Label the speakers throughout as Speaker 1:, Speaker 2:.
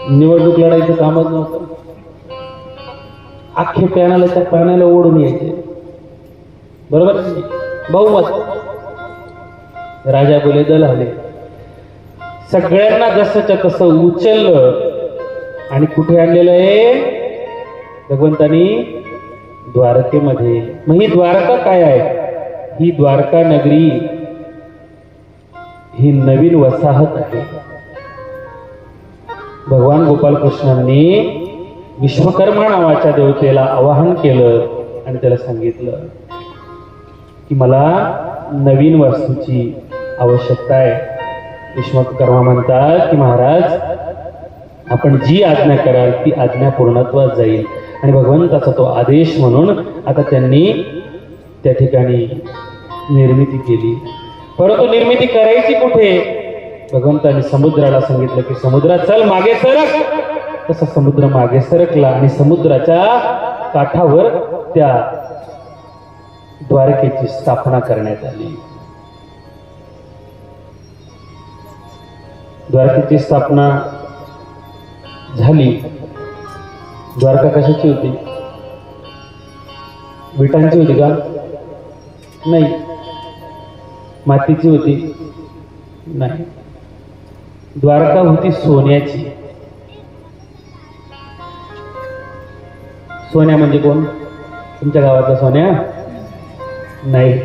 Speaker 1: निवडणूक लढायचं कामच नव्हतं. अख्खे पॅनल त्या पॅनलला ओढून यायचे. बरोबर? बहुमत. राजा बोले दल आले. सगळ्यांना जसंच्या तसं उचललं आणि कुठे आणलेलं आहे? भगवंतानी द्वारकेमध्ये. मग ही द्वारका काय आहे? ही द्वारका नगरी ही नवीन वसाहत आहे. भगवान गोपालकृष्णांनी विश्वकर्मा नावाच्या देवतेला आवाहन केलं आणि त्याला सांगितलं की मला नवीन वस्तूची आवश्यकता आहे. विश्वकर्मा म्हणतात की महाराज आपण जी आज्ञा कराल ती आज्ञा पूर्णत्वात जाईल. आणि भगवंताचा तो आदेश म्हणून आता त्यांनी त्या ठिकाणी निर्मिती केली. परंतु निर्मिती करायची कुठे? भगवंताने समुद्राला सांगितलं की समुद्रा चल मागे सरक. तसा समुद्र मागे सरकला आणि समुद्राच्या काठावर त्या द्वारकेची स्थापना करण्यात आली. द्वारकेची स्थापना झाली. द्वारका कशाची होती? विटांची होती का? नाही. मातीची होती? नाही. द्वारका होती सोन्याची. सोन्या म्हणजे कोण? तुमच्या गावाचा सोन्या? नाही.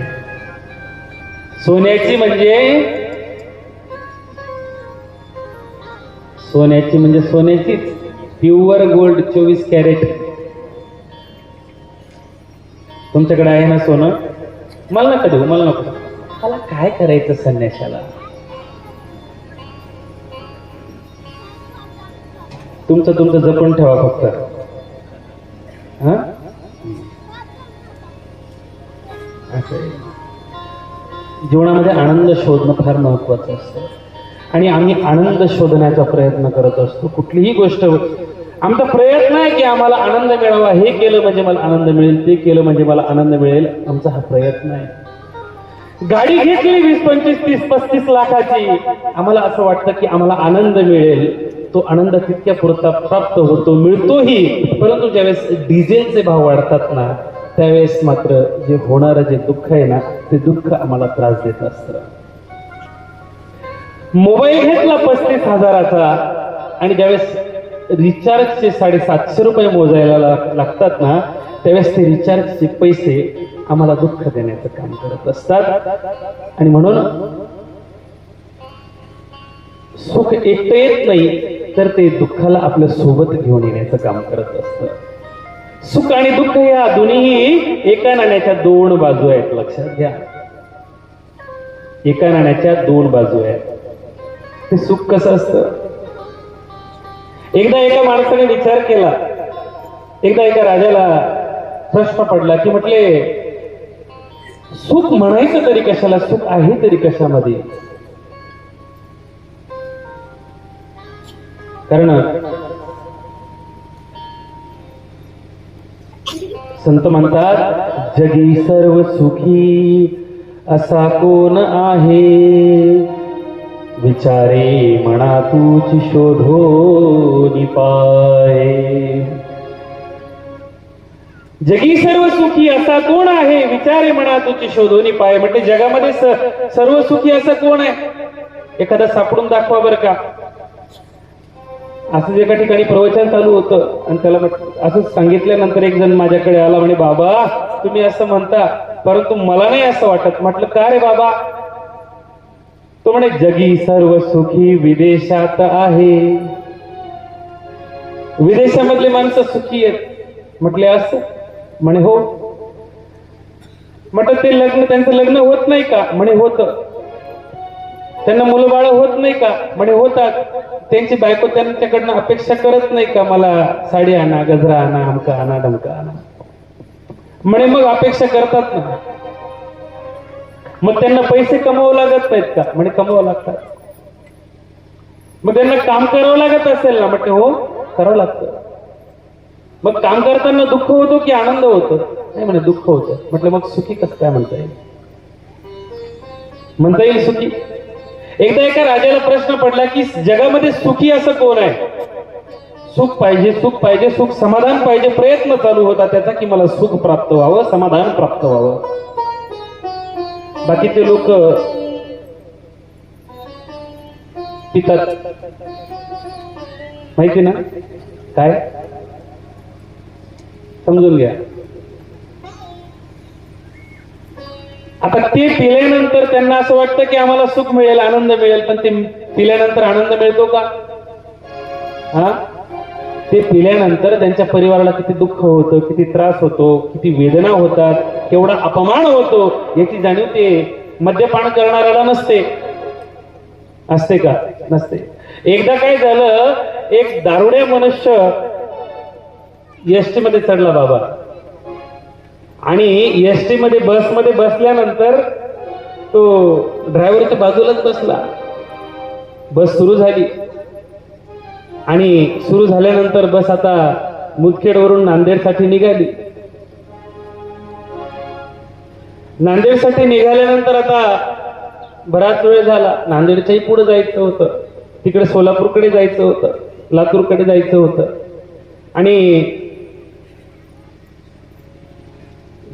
Speaker 1: सोन्याची म्हणजे सोन्याची म्हणजे सोन्याचीच प्युअर गोल्ड चोवीस कॅरेट. तुमच्याकडे आहे ना सोनं? मला नका देऊ मला नको मला काय करायचं संन्याशाला? तुमचं तुमचं जपून ठेवा फक्त. हा? जीवनामध्ये आनंद शोधणं फार महत्वाचं असतं. आणि आम्ही आनंद शोधण्याचा प्रयत्न करत असतो. कुठलीही गोष्ट आमचा प्रयत्न आहे की आम्हाला आनंद मिळावा. हे केलं म्हणजे मला आनंद मिळेल ते केलं म्हणजे मला आनंद मिळेल. आमचा हा प्रयत्न आहे. गाडी घेतली वीस पंचवीस तीस पस्तीस लाखाची. आम्हाला असं वाटतं की आम्हाला आनंद मिळेल. तो आनंद तितक्या पुरता प्राप्त होतो मिळतोही. परंतु ज्यावेळेस डिझेलचे भाव वाढतात ना त्यावेळेस मात्र जे होणारं जे दुःख आहे ना ते दुःख आम्हाला त्रास देत असतं. मोबाईल घेतला पस्तीस हजाराचा आणि ज्यावेळेस रिचार्जचे साडेसातशे रुपये मोजायला लागतात ना त्यावेळेस ते रिचार्जचे पैसे आम्हाला दुःख देण्याचं काम करत असतात. आणि म्हणून सुख एकटं येत नाही तर ते दुःखाला आपल्यासोबत घेऊन येण्याचं काम करत असतं. सुख आणि दुःख या दोन्ही एका नाण्याच्या दोन बाजू आहेत लक्षात घ्या. एका नाण्याच्या दोन बाजू आहेत. ते सुख कसं असतं? एकदा एका माणसाने विचार केला. एकदा एका राजाला प्रश्न पडला की म्हटले सुख म्हणायचं तरी कशाला सुख आहे तरी कशामध्ये? कारण संत म्हणतात जगी सर्व सुखी असा कोण आहे? विचारे म्हणा तुझी शोधो निपाय. जगी सर्व सुखी असा कोण आहे? विचारे म्हणा तुची शोधोनी पाय. म्हणजे जगामध्ये सर्व सुखी असं कोण आहे? एखादा सापडून दाखवा बरं का. असंच एका ठिकाणी प्रवचन चालू होतं. आणि त्याला असं असंच सांगितल्यानंतर एक जण माझ्याकडे आला म्हणे बाबा तुम्ही असं म्हणता परंतु मला नाही असं वाटत. म्हटलं का रे बाबा? तो म्हणे जगी सर्व सुखी विदेशात आहे. विदेशामधले माणसं सुखी आहेत. म्हटले असं म्हणे हो. म्हटलं ते लग्न त्यांचं लग्न होत नाही का? म्हणे होत. त्यांना मुलं बाळ होत नाही का? म्हणे होतात. त्यांची बायको त्यांच्याकडनं अपेक्षा करत नाही का मला? साडी आणा गजरा आणा आमका आणा डमका आणा. म्हणे मग अपेक्षा करतात ना. मग त्यांना पैसे कमावं लागत नाहीत का? म्हणे कमावं लागतात. मग त्यांना काम करावं लागत असेल ना? म्हटलं हो करावं लागतं. मग काम करताना दुःख होतो की आनंद होतो? नाही म्हणे दुःख होतं. म्हटलं मग सुखी कसं काय म्हणता येईल? म्हणता येईल सुखी? एकदा एका राजाला प्रश्न पडला की जगामध्ये सुखी असं कोण आहे? सुख पाहिजे सुख पाहिजे सुख समाधान पाहिजे प्रयत्न चालू होता त्याचा की मला सुख प्राप्त व्हावं समाधान प्राप्त व्हावं. बाकीचे लोक पितात. माहिती ना? काय? समजून घ्या. आता ते पिल्यानंतर त्यांना असं वाटतं की आम्हाला सुख मिळेल आनंद मिळेल पण ते पिल्यानंतर आनंद मिळतो का? हा? ते पिल्यानंतर त्यांच्या परिवाराला किती दुःख होतं किती त्रास होतो किती वेदना होतात केवढा अपमान होतो याची जाणीव ते मद्यपान करणाऱ्याला नसते. असते का? नसते. एकदा काय झालं एक दारुडे मनुष्य एसटी मध्ये चढला बाबा. आणि एसटी मध्ये बसमध्ये बसल्यानंतर तो ड्रायव्हरच्या बाजूलाच बसला. बस सुरू झाली. आणि सुरू झाल्यानंतर बस आता मुदखेडवरून नांदेडसाठी निघाली. नांदेडसाठी निघाल्यानंतर आता बराच वेळ झाला. नांदेडच्याही पुढे जायचं होतं. तिकडे सोलापूरकडे जायचं होतं. लातूरकडे जायचं होतं. आणि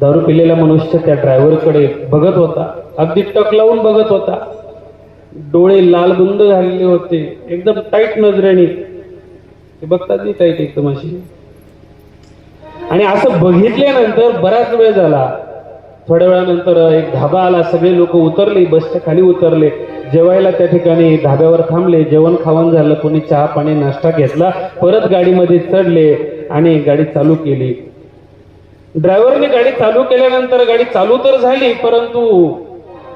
Speaker 1: दारू पिलेला मनुष्य त्या ड्रायव्हरकडे बघत होता. अगदी टक लावून बघत होता. डोळे लालबुंद झालेले होते. एकदम टाईट नजरेने. ते बघतात नाही टाईट एकदम अशी आणि असं बघितल्यानंतर बराच वेळ झाला. थोड्या वेळानंतर एक धाबा आला. सगळे लोक उतरले. बसच्या खाली उतरले. जेवायला त्या ठिकाणी धाब्यावर थांबले. जेवण खावण झालं. कोणी चहा पाणी नाश्ता घेतला. परत गाडीमध्ये चढले आणि गाडी चालू केली. ड्रायव्हरने गाडी चालू केल्यानंतर गाडी चालू तर झाली परंतु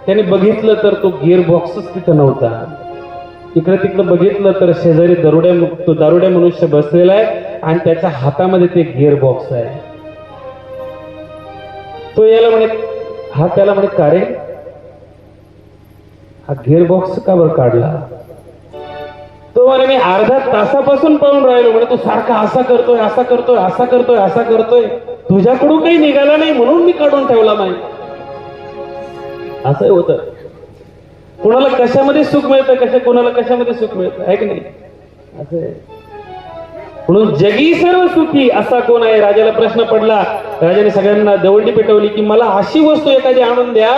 Speaker 1: त्याने बघितलं तर तो गिअर बॉक्सच तिथं नव्हता. इकडे तिकडं बघितलं तर शेजारी दरोड्या तो दारुड्या मनुष्य बसलेला आहे आणि त्याच्या हातामध्ये ते गिअर बॉक्स आहे. तो याला म्हणे हा त्याला म्हणे का रे? हा गिअर बॉक्स का बरं काढला? तो म्हणे मी अर्धा तासापासून पळून राहिलो. म्हणे तू सारखा असा करतोय असा करतोय असा करतोय असा करतोय. तुझ्याकडून काही निघाला नाही म्हणून मी काढून ठेवला नाही. असं होत. कोणाला कशामध्ये सुख मिळतं कशा कोणाला कशामध्ये सुख मिळतं? आहे की नाही? असं म्हणून जगी सर्व सुखी असा कोण आहे? राजाला प्रश्न पडला. राजाने सगळ्यांना दवंडी पेटवली की मला अशी वस्तू एखादी आणून द्या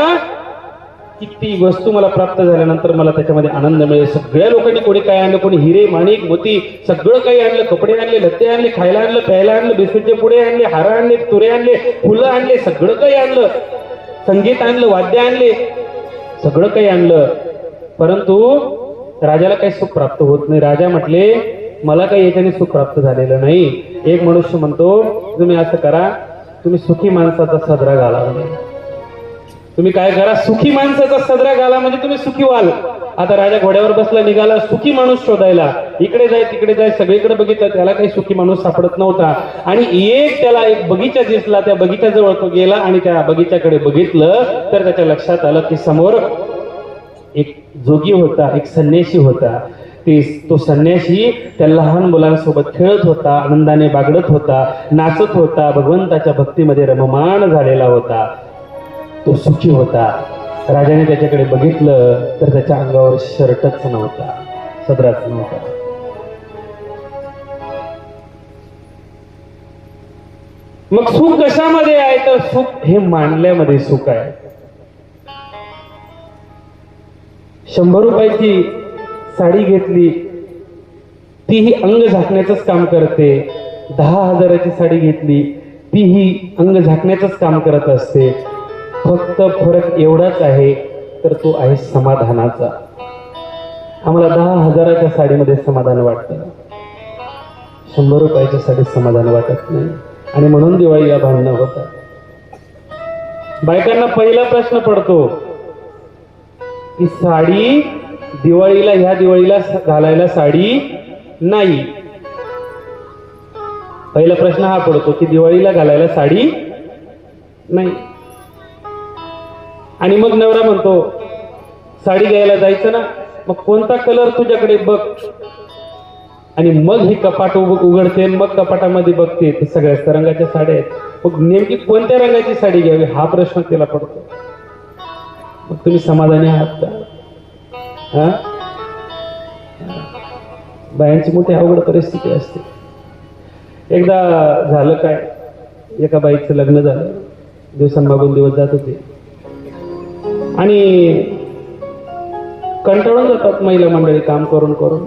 Speaker 1: की ती वस्तू मला प्राप्त झाल्यानंतर मला त्याच्यामध्ये आनंद मिळेल. सगळ्या लोकांनी कोणी काय आणलं कोणी हिरे माणिक मोती सगळं काही आणलं. कपडे आणले लत्ते आणले खायला आणलं प्यायला आणलं बिस्किटचे पुढे आणले हार आणले तुरे आणले फुलं आणले सगळं काही आणलं. संगीत आणलं वाद्य आणले सगळं काही आणलं. परंतु राजाला काही सुख प्राप्त होत नाही. राजा म्हटले मला काही याच्याने सुख प्राप्त झालेलं नाही. एक मनुष्य म्हणतो तुम्ही असं करा तुम्ही सुखी माणसाचा सदरा घाला. तुम्ही काय करा सुखी माणसाचा सदरा घाला म्हणजे तुम्ही सुखी व्हाल. आता राजा घोड्यावर बसला निघाला सुखी माणूस शोधायला. इकडे जाय तिकडे जाय सगळीकडे बघितलं त्याला काही सुखी माणूस सापडत नव्हता. आणि एक त्याला एक बगीचा दिसला त्या बगीच्याजवळ तो गेला आणि त्या बगीच्याकडे बघितलं तर त्याच्या लक्षात आलं की समोर एक जोगी होता एक संन्यासी होता. ते तो संन्यासी त्या लहान मुलांसोबत खेळत होता आनंदाने बागडत होता नाचत होता भगवंताच्या भक्तीमध्ये रममाण झालेला होता. तो सुखी होता. राजाने त्याच्याकडे बघितलं तर त्याच्या अंगावर शर्टच नव्हता सदराच नव्हता. मग सुख कशामध्ये आहे? तर सुख हे मांडल्यामध्ये सुख आहे. शंभर रुपयाची साडी घेतली तीही अंग झाकण्याचंच काम करते. दहा हजाराची साडी घेतली तीही अंग झाकण्याचंच काम करत असते. फक्त फरक एवढाच आहे तर तो आहे समाधानाचा. आम्हाला दहा हजाराच्या साडीमध्ये समाधान वाटतं. शंभर रुपयाच्या साडीत समाधान वाटत नाही. आणि म्हणून दिवाळीला भांडणं होतात. बायकांना पहिला प्रश्न पडतो की साडी दिवाळीला ह्या दिवाळीला घालायला साडी नाही. पहिला प्रश्न हा पडतो की दिवाळीला घालायला साडी नाही. आणि मग नवरा म्हणतो साडी घ्यायला जायचं ना मग कोणता कलर तुझ्याकडे बघ. आणि मग ही कपाट उघडते मग कपाटामध्ये बघते ते सगळ्या रंगाच्या साड्या आहेत. मग नेमकी कोणत्या रंगाची साडी घ्यावी हा प्रश्न तिला पडतो. मग तुम्ही समाधानी आहात का? हा? बायांची मोठी अवघड परिस्थिती असते. एकदा झालं काय एका बाईचं लग्न झालं. दिवसांमागून दिवस जात होते. आणि कंटाळून जातात महिला मंडळी काम करून करून.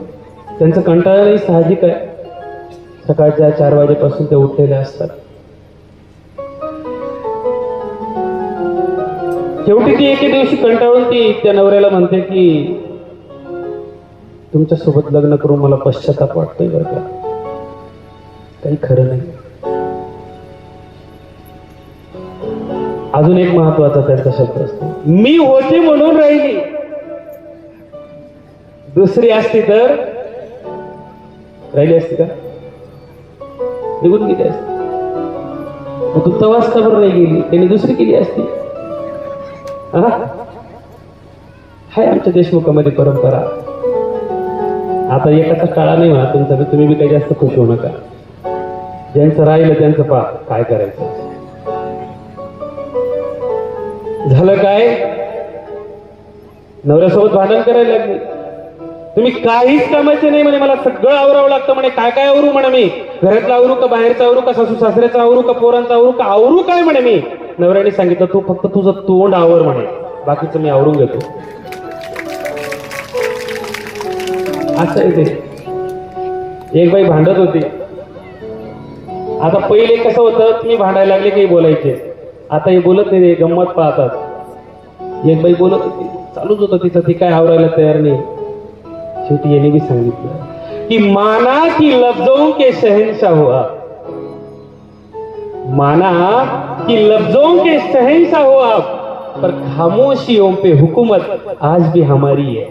Speaker 1: त्यांचं कंटाळाही साहजिक आहे. सकाळच्या चार वाजेपासून ते उठलेले असतात. शेवटी ती एके दिवशी कंटाळून ती त्या नवऱ्याला म्हणते की तुमच्यासोबत लग्न करून मला पश्चाताप वाटतोय बरं का? काही खरं नाही. अजून एक महत्त्वाचा त्यांचा शब्द असतो. मी होते म्हणून राहिली. दुसरी असती तर? राहिली असती का? निघून गेली असती. मग तू तवास का बरं नाही गेली? त्याने दुसरी केली असती. हा? हाय आमच्या देशमुखामध्ये परंपरा. आता एकाचा काळा नाही म्हणा तुमचा तर तुम्ही बी काही जास्त खुश होऊ नका. ज्यांचं राहिलं त्यांचं पा काय करायचं? झालं काय? नवऱ्यासोबत भांडण करायला लागली. तुम्ही काहीच कामाचे नाही म्हणे मला सगळं आवरावं लागतं म्हणे. काय काय आवरू म्हणे मी? घरातलं आवरू का बाहेरचं आवरू का सासू सासऱ्याचं आवरू का पोरांचं आवरू का आवरू काय म्हणे मी? नवऱ्याने सांगितलं तू फक्त तुझं तोंड आवर म्हणे. बाकीचं मी आवरून घेतो. असं येते ते. एक बाई भांडत होती. आता पहिले कसं होतं तुम्ही भांडायला लागले काही बोलायचे. आता हे बोलत नाही गंमत पाहतात. एक बाई बोलत होती चालूच होतं तिचं ती काय आवरायला तयार नाही. शेवटी याने बी सांगितलं की माना की लफ्जों के शहनशाह हुआ. माना कि लफ्जों के शहनशाह हो आप पर खामोशियों पे हुकूमत आज भी हमारी है।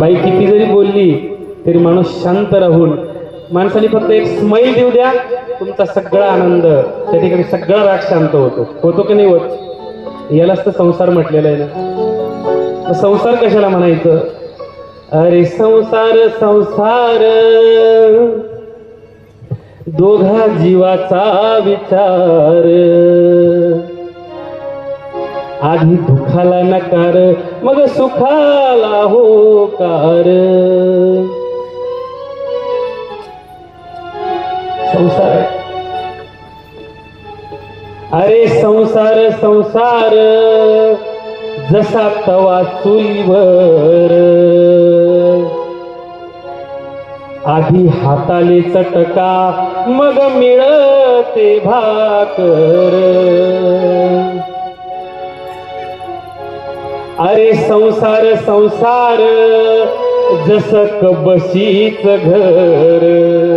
Speaker 1: बाई किती जरी बोलली तरी माणूस शांत राहून माणसाने फक्त एक स्माईल देऊ द्या तुमचा सगळा आनंद त्या ठिकाणी सगळा राग शांत होतो. होतो की नाही होत? यालाच तर संसार म्हटलेला आहे ना. संसार कशाला म्हणायचं? अरे संसार संसार. दोघा जीवाचा विचार. आधी दुखाला नकार मग सुखाला होकार. संसार आहे. अरे संसार संसार जसा तवा चुलीवर. आधी हाताले चटका मग मिळते भाकर. अरे संसार संसार जस कबशीच घर.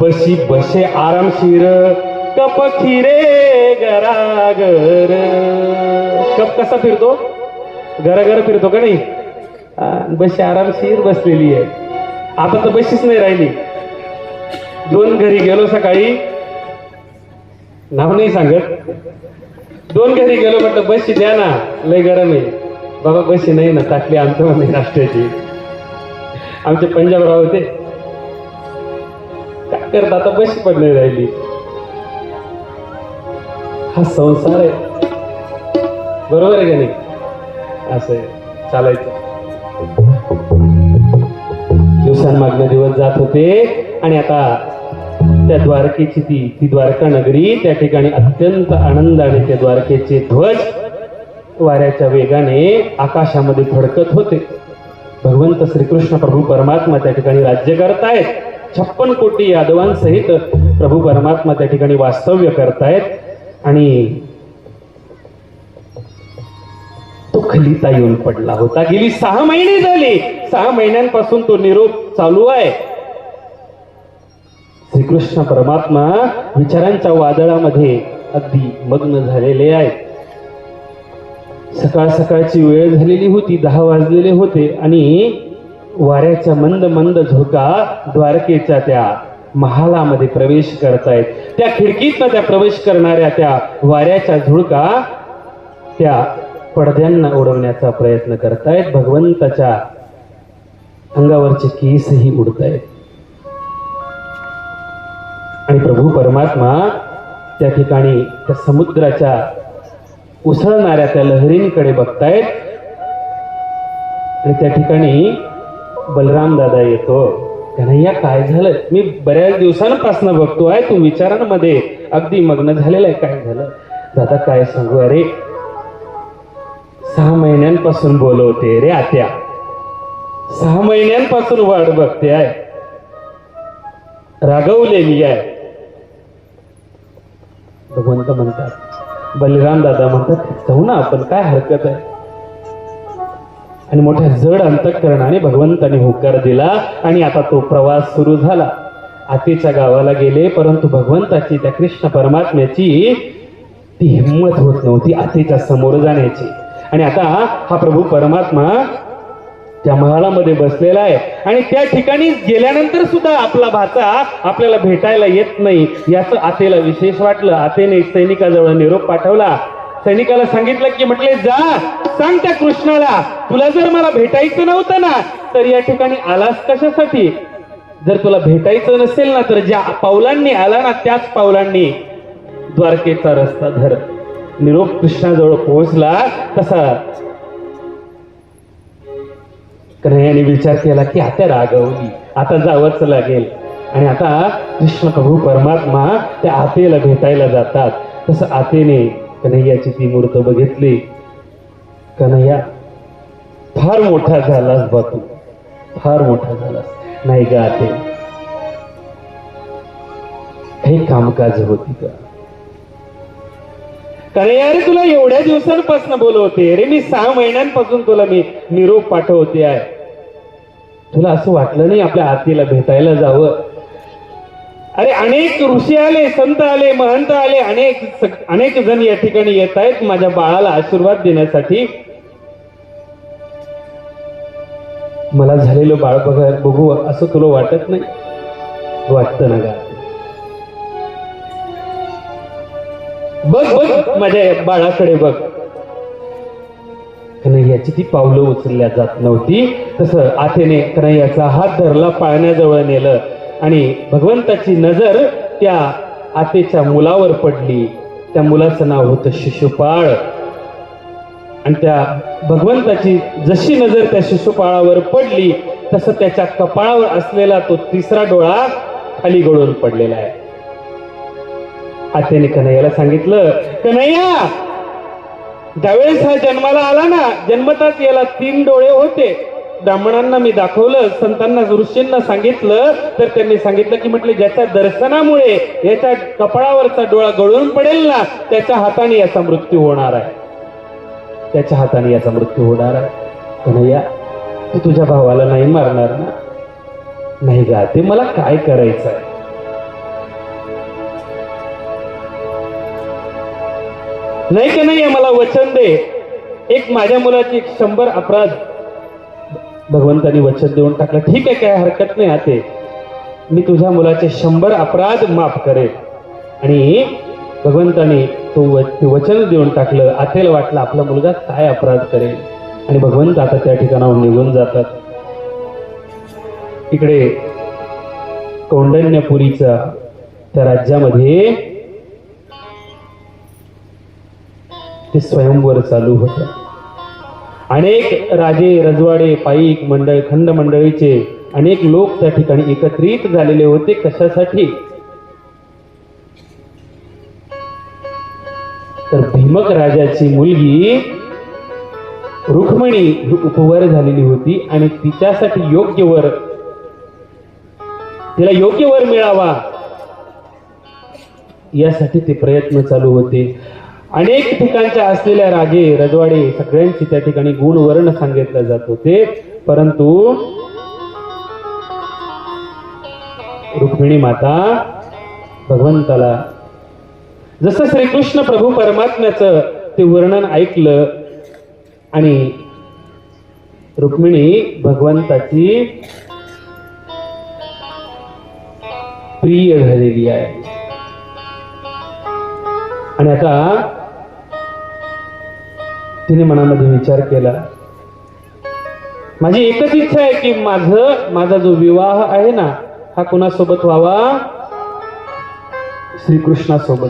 Speaker 1: बशी बसे आरामशीर कप खिरे घराघर कप कसा फिरतो? घराघर फिरतो का नाही? बशी आरामशीर बसलेली आहे. आता तर बशीच नाही राहिली. दोन घरी गेलो सकाळी. नाव नाही सांगत. दोन घरी गेलो म्हटलं बशी द्या ना लय गरम आहे. बाबा बशी नाही ना टाकली आमच्या राष्ट्राची. आमचे पंजाबराव होते. करता आता बशी पण नाही राहिली. हा संसार आहे. बरोबर आहे का नाही? असं आहे. चालायचं. दिवसांमागनं दिवस जात होते आणि आता त्या द्वारकेची ती ती द्वारका नगरी त्या ठिकाणी अत्यंत आनंदाने त्या द्वारकेचे ध्वज वाऱ्याच्या वेगाने आकाशामध्ये फडकत होते. भगवंत श्रीकृष्ण प्रभू परमात्मा त्या ठिकाणी राज्य करतायत. छप्पन कोटी यादवांसहित प्रभू परमात्मा त्या ठिकाणी वास्तव्य करतायत. आणि तो खलिता येऊन पडला होता. गेली सहा महिने झाली. सहा महिन्यांपासून तो निरोप चालू आहे. श्रीकृष्ण परमात्मा विचारांच्या वादळामध्ये अगदी मग्न झालेले आहेत. सकाळ सकाळची वेळ झालेली होती दहा वाजलेले होते आणि वाऱ्याच्या मंद मंद झोका द्वारकेच्या त्या महालामध्ये प्रवेश करतायत. त्या खिडकीतनं त्या प्रवेश करणाऱ्या त्या वाऱ्याच्या झुळका त्या पडद्यांना उडवण्याचा प्रयत्न करतायत. भगवंताच्या अंगावरचे केसही उडतायत. आणि प्रभू परमात्मा त्या ठिकाणी त्या समुद्राच्या उसळणाऱ्या त्या लहरींकडे बघतायत. आणि त्या ठिकाणी बलराम दादा येतो. कन्हैया काय झालं? मी बऱ्याच दिवसांपासून बघतोय तू विचारांमध्ये अगदी मग्न झालेलं आहे. काय झालं? दादा काय सांगू? अरे सहा महिन्यांपासून बोलवते रे आत्या. सहा महिन्यांपासून वाट बघते आहे. रागवलेली आहे. भगवंत म्हणतात बलिराम दादा म्हणतात जाऊ ना आपण काय हरकत आहे? आणि मोठ्या जड अंतकरणाने भगवंताने होकार दिला आणि आता तो प्रवास सुरू झाला. आतीच्या गावाला गेले परंतु भगवंताची त्या कृष्ण परमात्म्याची ती हिंमत होत नव्हती आतीच्या समोर जाण्याची. आणि आता हा प्रभू परमात्मा त्या महालामध्ये बसलेला आहे. आणि त्या ठिकाणी गेल्यानंतर सुद्धा आपला भाचा आपल्याला भेटायला येत नाही. याचं आतेला विशेष वाटलं. आतेने सैनिकाजवळ निरोप पाठवला. सैनिकाला सांगितलं की म्हटले जा सांग त्या कृष्णाला तुला जर मला भेटायचं नव्हतं ना तर या ठिकाणी आलास कशासाठी? जर तुला भेटायचं नसेल ना तर ज्या पावलांनी आला ना त्याच पावलांनी. द्वारकेचा रस्ता धर. निरोप कृष्णाजवळ पोहोचला तसा कन्हैयाने विचार केला की आता रागवली आता जावंच लागेल. आणि आता कृष्ण प्रभू परमात्मा त्या आतेला भेटायला जातात. तसं आतेने कन्हैयाची ती मूर्त बघितली. कन्हैया फार मोठा झालास बा तू. फार मोठा झालास. नाही का आते. हे कामकाज होती का? कन्हैया रे तुला एवढ्या दिवसांपासून बोलवते. रे मी सहा महिन्यांपासून तुला मी निरोप पाठवते आहे. तुला असं वाटलं नाही आपल्या आतीला भेटायला जावं? अरे अनेक ऋषी आले संत आले महंत आले अनेक अनेक जण या ठिकाणी येत आहेत. माझ्या बाळाला आशीर्वाद देण्यासाठी मला झालेलं बाळ बघा बघू असं तुला वाटत नाही? वाटतं ना गा. बघ बघ माझ्या बाळाकडे बघ. कन्हैयाची ती पावलं उचलल्या जात नव्हती. तसं आतेने कन्हैयाचा हात धरला पाळण्याजवळ नेलं. आणि भगवंताची नजर त्या आतेच्या मुलावर पडली. त्या मुलाचं नाव होतं शिशुपाळ. आणि त्या भगवंताची जशी नजर त्या शिशुपाळावर पडली तसं त्याच्या कपाळावर असलेला तो तिसरा डोळा खाली गळून पडलेला आहे. आत्याने कन्हैयाला सांगितलं कन्हैया ज्यावेळेस हा जन्माला आला ना जन्मताच याला तीन डोळे होते. ब्राह्मणांना मी दाखवलं संतांना ऋषींना सांगितलं तर त्यांनी सांगितलं की म्हटलं ज्याच्या दर्शनामुळे याच्या कपाळावरचा डोळा गळून पडेल ना त्याच्या हाताने याचा मृत्यू होणार आहे. त्याच्या हाताने याचा मृत्यू होणार आहे. कन्हैया तू तुझ्या भावाला नाही मारणार ना? नाही गा ते मला काय करायचं आहे? नाही की नाही मला वचन दे. एक माझ्या मुलाची एक शंभर अपराध भगवंतानी वचन देऊन टाकलं. ठीक आहे काय हरकत नाही आते. मी तुझ्या मुलाचे शंभर अपराध माफ करेन. आणि भगवंतानी तो ते वचन देऊन टाकलं. आतेला वाटलं आपला मुलगा काय अपराध करेल? आणि भगवंत आता त्या ठिकाणाहून निघून जातात. इकडे कौंडण्यपुरीचा त्या राज्यामध्ये ते स्वयंवर चालू होत. अनेक राजे रजवाडे पाईक मंडळ खंड मंडळीचे अनेक लोक त्या ठिकाणी एकत्रित झालेले होते. कशासाठी? भीमक राजाची मुलगी रुक्मिणी उपवर झालेली होती आणि तिच्यासाठी योग्य वर तिला योग्य वर मिळावा. यासाठी ते प्रयत्न चालू होते. अनेक ठिकाणच्या असलेल्या राजे रजवाडे सगळ्यांची त्या ठिकाणी गुणवर्ण सांगितलं जात होते. परंतु रुक्मिणी माता भगवंताला जसं श्रीकृष्ण प्रभू परमात्म्याचं ते वर्णन ऐकलं आणि रुक्मिणी भगवंताची प्रिय झालेली आहे. आणि आता तिने मनामध्ये विचार केला. माझी एकच इच्छा आहे की माझं माझा जो विवाह आहे ना हा कुणासोबत व्हावा? श्रीकृष्णासोबत.